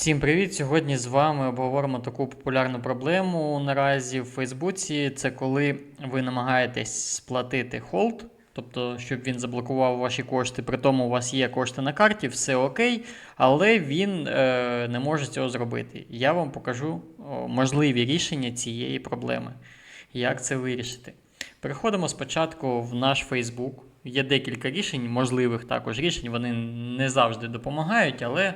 Всім привіт! Сьогодні з вами обговоримо таку популярну проблему наразі в Фейсбуці. Це коли ви намагаєтесь сплатити холд, тобто, щоб він заблокував ваші кошти, при тому у вас є кошти на карті, все окей, але він е, не може цього зробити. Я вам покажу можливі рішення цієї проблеми. Як це вирішити? Переходимо спочатку в наш Фейсбук. Є декілька рішень, можливих також рішень. Вони не завжди допомагають, але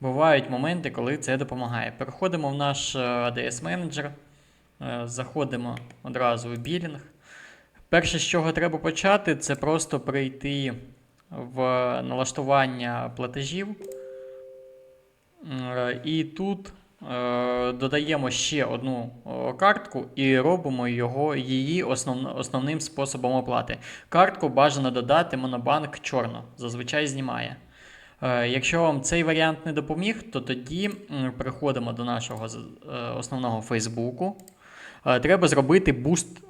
бувають моменти, коли це допомагає. Переходимо в наш е, ADS менеджер, е, заходимо одразу в білінг. Перше, з чого треба почати, це просто прийти в налаштування платежів. Е, І тут додаємо ще одну картку і робимо його, її основ, основним способом оплати. Картку бажано додати Монобанк чорно, зазвичай знімає. Е, Якщо вам цей варіант не допоміг, то тоді м, переходимо до нашого е, основного Фейсбуку. Е, Треба зробити буст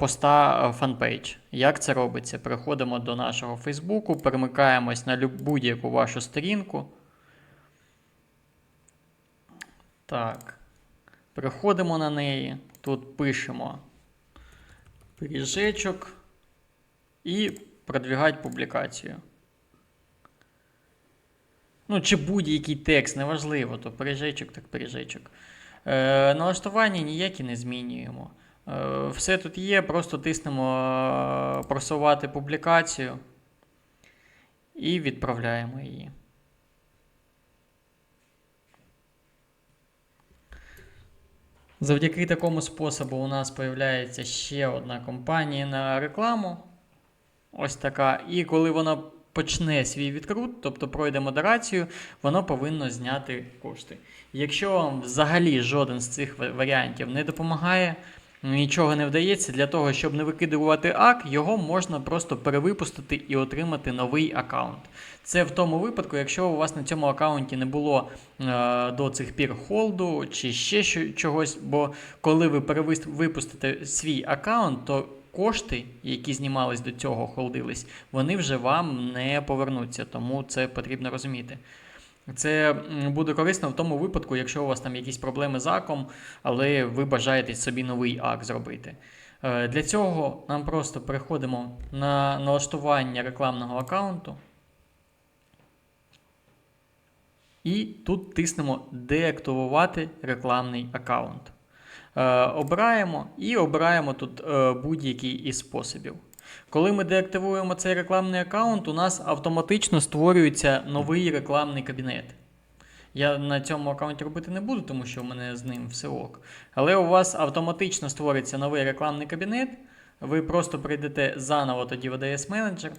поста фанпейдж. Як це робиться? Переходимо до нашого Фейсбуку, перемикаємось на будь-яку вашу сторінку. Так. Переходимо на неї. Тут пишемо пиріжечок і продвігати публікацію. Ну, чи будь-який текст, неважливо, то пиріжечок, так пиріжечок. Е, налаштування ніякі не змінюємо. Е, все тут є, просто тиснемо е, просувати публікацію і відправляємо її. Завдяки такому способу у нас з'являється ще одна компанія на рекламу. Ось така. І коли вона почне свій відкрут, тобто пройде модерацію, воно повинно зняти кошти. Якщо вам взагалі жоден з цих варіантів не допомагає, нічого не вдається, для того, щоб не викидувати ак, його можна просто перевипустити і отримати новий аккаунт. Це в тому випадку, якщо у вас на цьому аккаунті не було е, до цих пір холду чи ще чогось, бо коли ви перевипустите свій аккаунт, то кошти, які знімались до цього, холдились, вони вже вам не повернуться, тому це потрібно розуміти. Це буде корисно в тому випадку, якщо у вас там якісь проблеми з аком, але ви бажаєте собі новий ак зробити. Е, Для цього нам просто переходимо на налаштування рекламного аккаунту. І тут тиснемо деактивувати рекламний аккаунт. Е, обираємо і обираємо тут е, будь-який із способів. Коли ми деактивуємо цей рекламний аккаунт, у нас автоматично створюється новий рекламний кабінет. Я на цьому аккаунті робити не буду, тому що в мене з ним все ок. Але у вас автоматично створиться новий рекламний кабінет. Ви просто прийдете заново тоді в ADS Manager,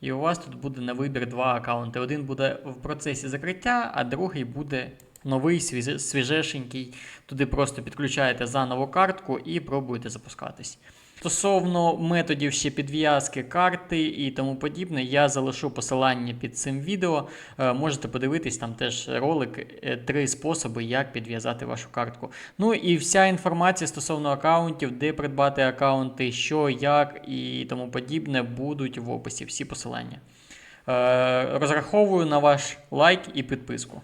і у вас тут буде на вибір два аккаунти. Один буде в процесі закриття, а другий буде новий, свіжешенький. Туди просто підключаєте заново картку і пробуєте запускатись. Стосовно методів ще підв'язки карти і тому подібне, я залишу посилання під цим відео. Е, Можете подивитись там теж ролик, е, три способи, як підв'язати вашу картку. Ну і вся інформація стосовно аккаунтів, де придбати аккаунти, що, як і тому подібне, будуть в описі. Всі посилання. Е, Розраховую на ваш лайк і підписку.